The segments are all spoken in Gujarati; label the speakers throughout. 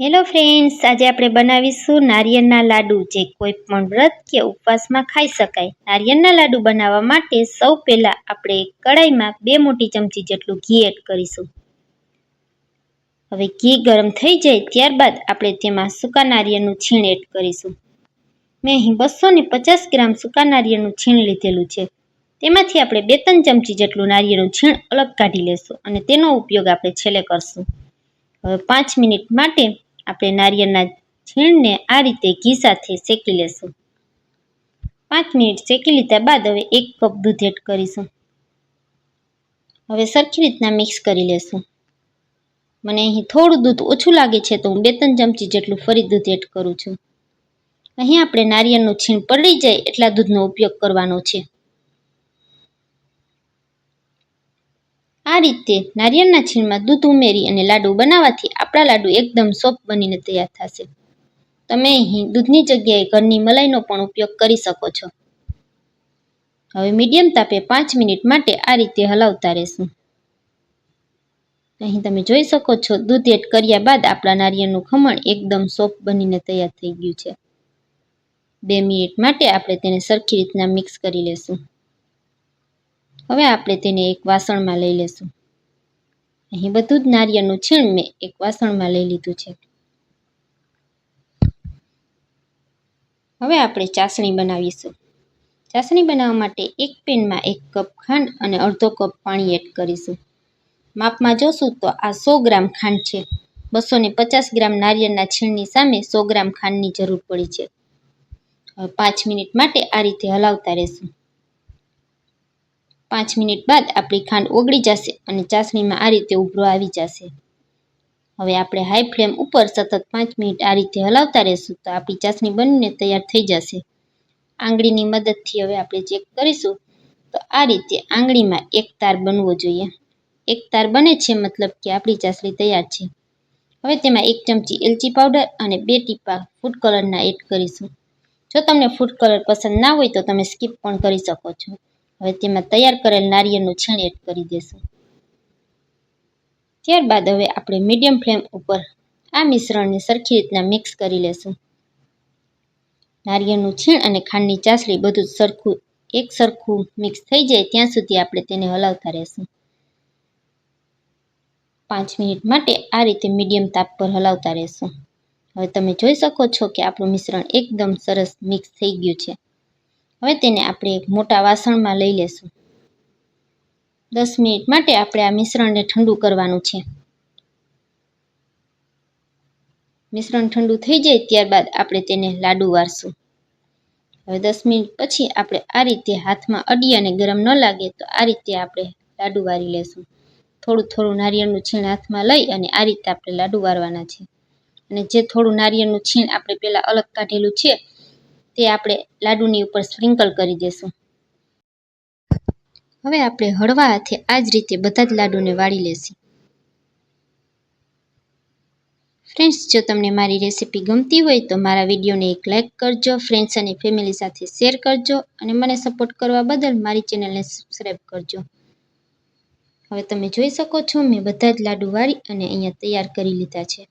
Speaker 1: હેલો ફ્રેન્ડ્સ આજે આપણે બનાવીશું નારિયેળના લાડુ જે કોઈ પણ વ્રત કે ઉપવાસમાં ખાઈ શકાય. નારિયેળના લાડુ બનાવવા માટે સૌ પહેલાં આપણે કડાઈમાં બે મોટી ચમચી જેટલું ઘી એડ કરીશું. હવે ઘી ગરમ થઈ જાય ત્યારબાદ આપણે તેમાં સૂકા નારિયેળનું છીણ એડ કરીશું. મેં અહીં બસો ને પચાસ ગ્રામ સૂકા નારિયેળનું છીણ લીધેલું છે. તેમાંથી આપણે બે ત્રણ ચમચી જેટલું નારિયેળનું છીણ અલગ કાઢી લેશું અને તેનો ઉપયોગ આપણે છેલ્લે કરશું. હવે પાંચ મિનિટ માટે આપણે નારિયેળના છીણને આ રીતે ઘી સાથે શેકી લેશું. પાંચ મિનિટ શેકી લીધા બાદ હવે એક કપ દૂધ એડ કરીશું. હવે સરખી રીતના મિક્સ કરી લેશું. મને અહીં થોડું દૂધ ઓછું લાગે છે તો હું બે ત્રણ ચમચી જેટલું ફરી દૂધ એડ કરું છું. અહીં આપણે નારિયેળનું છીણ પલળી જાય એટલા દૂધનો ઉપયોગ કરવાનો છે. આ રીતે નારિયેળના છીણમાં દૂધ ઉમેરી અને લાડુ બનાવવાથી આપણા લાડુ એકદમ સોફ્ટ બનીને તૈયાર થશે. તમે અહીં દૂધની જગ્યાએ ઘરની મલાઈનો પણ ઉપયોગ કરી શકો છો. હવે મીડિયમ તાપે પાંચ મિનિટ માટે આ રીતે હલાવતા રહેશું. અહીં તમે જોઈ શકો છો, દૂધ એડ કર્યા બાદ આપણા નારિયેળનું ખમણ એકદમ સોફ્ટ બનીને તૈયાર થઈ ગયું છે. બે મિનિટ માટે આપણે તેને સરખી રીતના મિક્સ કરી લેશું. હવે આપણે તેને એક વાસણમાં લઈ લેશું. અહીં બધું જ નારિયેળનું છીણ મેં એક વાસણમાં લઈ લીધું છે. હવે આપણે ચાસણી બનાવીશું. ચાસણી બનાવવા માટે એક પેનમાં એક કપ ખાંડ અને અડધો કપ પાણી એડ કરીશું. માપમાં જોશું તો આ સો ગ્રામ ખાંડ છે. બસો ને પચાસ ગ્રામ નારિયેળના છીણની સામે સો ગ્રામ ખાંડની જરૂર પડી છે. પાંચ મિનિટ માટે આ રીતે હલાવતા રહેશું. પાંચ મિનિટ બાદ આપણી ખાંડ ઓગળી જશે અને ચાસણીમાં આ રીતે ઉભરો આવી જશે. હવે આપણે હાઈ ફ્લેમ ઉપર સતત પાંચ મિનિટ આ રીતે હલાવતા રહેશું તો આપણી ચાસણી બનીને તૈયાર થઈ જશે. આંગળીની મદદથી હવે આપણે ચેક કરીશું તો આ રીતે આંગળીમાં એક તાર બનવો જોઈએ. એક તાર બને છે મતલબ કે આપણી ચાસણી તૈયાર છે. હવે તેમાં એક ચમચી એલચી પાવડર અને બે ટીપા ફૂડ કલરના એડ કરીશું. જો તમને ફૂડ કલર પસંદ ના હોય તો તમે સ્કીપ પણ કરી શકો છો. હવે તેમાં તૈયાર કરેલ નારિયેળનું છીણ એડ કરી દેશું. ત્યારબાદ હવે આપણે મીડિયમ ફ્લેમ ઉપર આ મિશ્રણને સરખી રીતના મિક્સ કરી લેશું. નારિયેળનું છીણ અને ખાંડની ચાસણી બધું સરખું, એક સરખું મિક્સ થઈ જાય ત્યાં સુધી આપણે તેને હલાવતા રહેશું. પાંચ મિનિટ માટે આ રીતે મીડિયમ તાપ પર હલાવતા રહેશું. હવે તમે જોઈ શકો છો કે આપણું મિશ્રણ એકદમ સરસ મિક્સ થઈ ગયું છે. હવે તેને આપણે એક મોટા વાસણમાં લઈ લેશું. દસ મિનિટ માટે આપણે આ મિશ્રણને ઠંડુ કરવાનું છે. મિશ્રણ ઠંડુ થઈ જાય ત્યારબાદ આપણે તેને લાડુ વારશું. હવે દસ મિનિટ પછી આપણે આ રીતે હાથમાં અડી અને ગરમ ન લાગે તો આ રીતે આપણે લાડુ વારી લેશું. થોડું થોડું નારિયેળનું છીણ હાથમાં લઈ અને આ રીતે આપણે લાડુ વારવાના છે. અને જે થોડું નારિયેળનું છીણ આપણે પહેલાં અલગ કાઢેલું છે તે આપણે લાડુની ઉપર સ્પ્રિંકલ કરી દેશું. હવે આપણે હળવા હાથે આ જ રીતે બધા જ લાડુને વાળી લેશું. ફ્રેન્ડ્સ જો તમને મારી રેસીપી ગમતી હોય તો મારા વિડીયોને એક લાઇક કરજો ફ્રેન્ડ્સ અને ફેમિલી સાથે શેર કરજો અને મને સપોર્ટ કરવા બદલ મારી ચેનલને સબસ્ક્રાઈબ કરજો. હવે તમે જોઈ શકો છો, મેં બધા જ લાડુ વાળી અને અહીંયા તૈયાર કરી લીધા છે.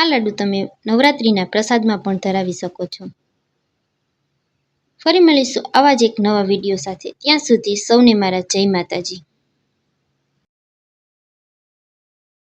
Speaker 1: આ લાડુ તમે નવરાત્રિના પ્રસાદમાં પણ ધરાવી શકો છો. ફરી મળીશું આવા જ એક નવા વીડિયો સાથે. ત્યાં સુધી સૌને મારા જય માતાજી.